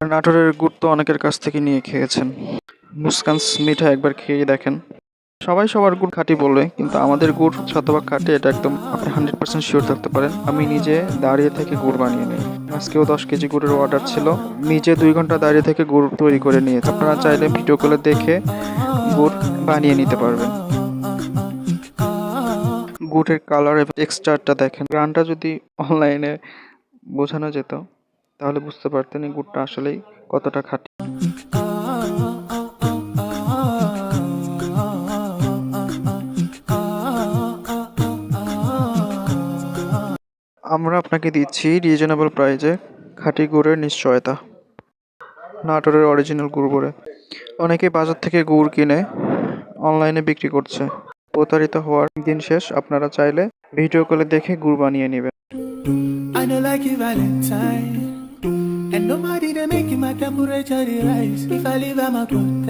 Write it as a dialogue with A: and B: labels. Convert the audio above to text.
A: নাটোরের গুড় তো অনেকের কাছ থেকে নিয়ে খেয়েছেন। মুস্কানস মিঠা একবার খেয়ে দেখেন। সবাই সবার গুড় খাঁটি বলবে কিন্তু আমাদের গুড় শতভাগ খাঁটি, এটা একদম আপনি হান্ড্রেড পার্সেন্ট শিওর থাকতে পারেন। আমি নিজে দাঁড়িয়ে থেকে গুড় বানিয়ে নিই। আজকেও দশ কেজি গুড়ের অর্ডার ছিল। নিজে দুই ঘণ্টা দাঁড়িয়ে থেকে গুড় তৈরি করে নিয়েছি। আপনারা চাইলে ভিডিও কলে দেখে গুড় বানিয়ে নিতে পারবেন। গুড়ের কালার এবং টেক্সচারটা দেখেন। গ্রানটা যদি অনলাইনে বোঝানো যেত। তাহলে বুঝতে পারতেন এই গুড়টা আসলেই কতটা খাঁটি। আমরা আপনাকে দিচ্ছি রিজনেবল প্রাইজে খাঁটি গুড়ের নিশ্চয়তা, নাটোরের অরিজিনাল গুড় বলে। অনেকে বাজার থেকে গুড় কিনে অনলাইনে বিক্রি করছে। প্রতারিত হওয়ার দিন শেষ, আপনারা চাইলে ভিডিও কলে দেখে গুড় বানিয়ে নেবেন।
B: And nobody they make my temperature rise. If I leave, I'm a good